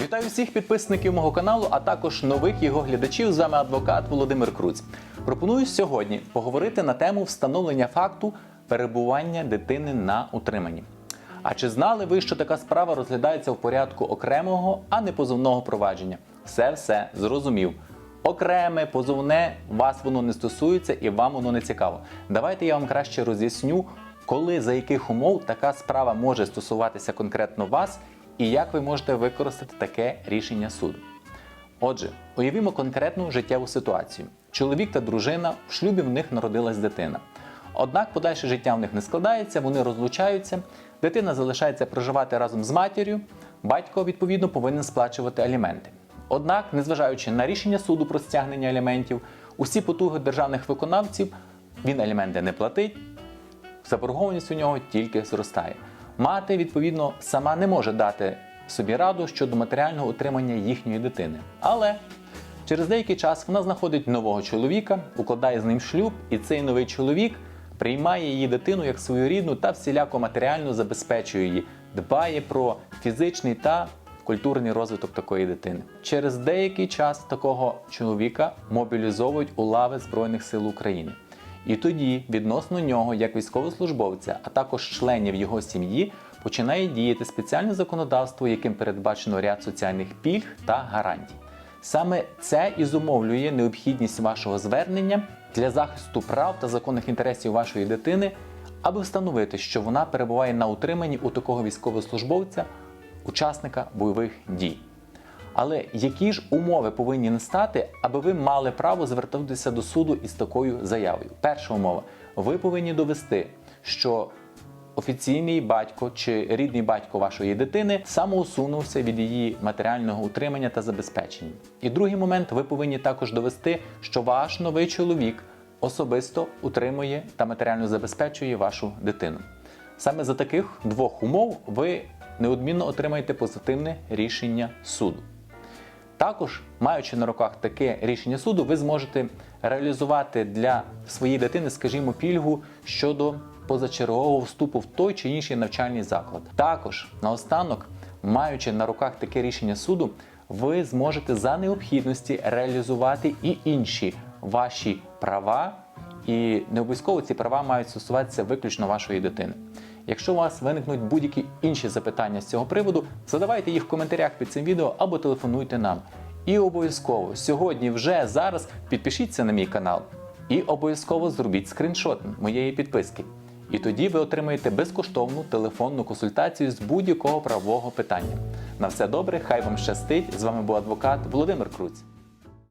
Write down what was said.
Вітаю всіх підписників мого каналу, а також нових його глядачів. З вами адвокат Володимир Круць. Пропоную сьогодні поговорити на тему встановлення факту перебування дитини на утриманні. А чи знали ви, що така справа розглядається в порядку окремого, а не позовного провадження? Все все зрозумів. Окреме, позовне, вас воно не стосується і вам воно не цікаво. Давайте я вам краще роз'ясню, коли за яких умов така справа може стосуватися конкретно вас і як ви можете використати таке рішення суду. Отже, уявімо конкретну життєву ситуацію. Чоловік та дружина в шлюбі в них народилась дитина. Однак подальше життя в них не складається, вони розлучаються, дитина залишається проживати разом з матір'ю, батько, відповідно, повинен сплачувати аліменти. Однак, незважаючи на рішення суду про стягнення аліментів, усі потуги державних виконавців він аліменти не платить, заборгованість у нього тільки зростає. Мати, відповідно, сама не може дати собі раду щодо матеріального утримання їхньої дитини. Але через деякий час вона знаходить нового чоловіка, укладає з ним шлюб, і цей новий чоловік приймає її дитину як свою рідну та всіляко матеріально забезпечує її, дбає про фізичний та культурний розвиток такої дитини. Через деякий час такого чоловіка мобілізовують у лави Збройних сил України. І тоді відносно нього, як військовослужбовця, а також членів його сім'ї, починає діяти спеціальне законодавство, яким передбачено ряд соціальних пільг та гарантій. Саме це і зумовлює необхідність вашого звернення для захисту прав та законних інтересів вашої дитини, аби встановити, що вона перебуває на утриманні у такого військовослужбовця, учасника бойових дій. Але які ж умови повинні настати, аби ви мали право звертатися до суду із такою заявою? Перша умова: ви повинні довести, що офіційний батько чи рідний батько вашої дитини самоусунувся від її матеріального утримання та забезпечення. І другий момент, ви повинні також довести, що ваш новий чоловік особисто утримує та матеріально забезпечує вашу дитину. Саме за таких двох умов ви неодмінно отримаєте позитивне рішення суду. Також, маючи на руках таке рішення суду, ви зможете реалізувати для своєї дитини, скажімо, пільгу щодо позачергового вступу в той чи інший навчальний заклад. Також наостанок, маючи на руках таке рішення суду, ви зможете за необхідності реалізувати і інші ваші права, і не обов'язково ці права мають стосуватися виключно вашої дитини. Якщо у вас виникнуть будь-які інші запитання з цього приводу, задавайте їх в коментарях під цим відео або телефонуйте нам. І обов'язково сьогодні, вже зараз підпишіться на мій канал і обов'язково зробіть скріншот моєї підписки. І тоді ви отримаєте безкоштовну телефонну консультацію з будь-якого правового питання. На все добре, хай вам щастить! З вами був адвокат Володимир Круць.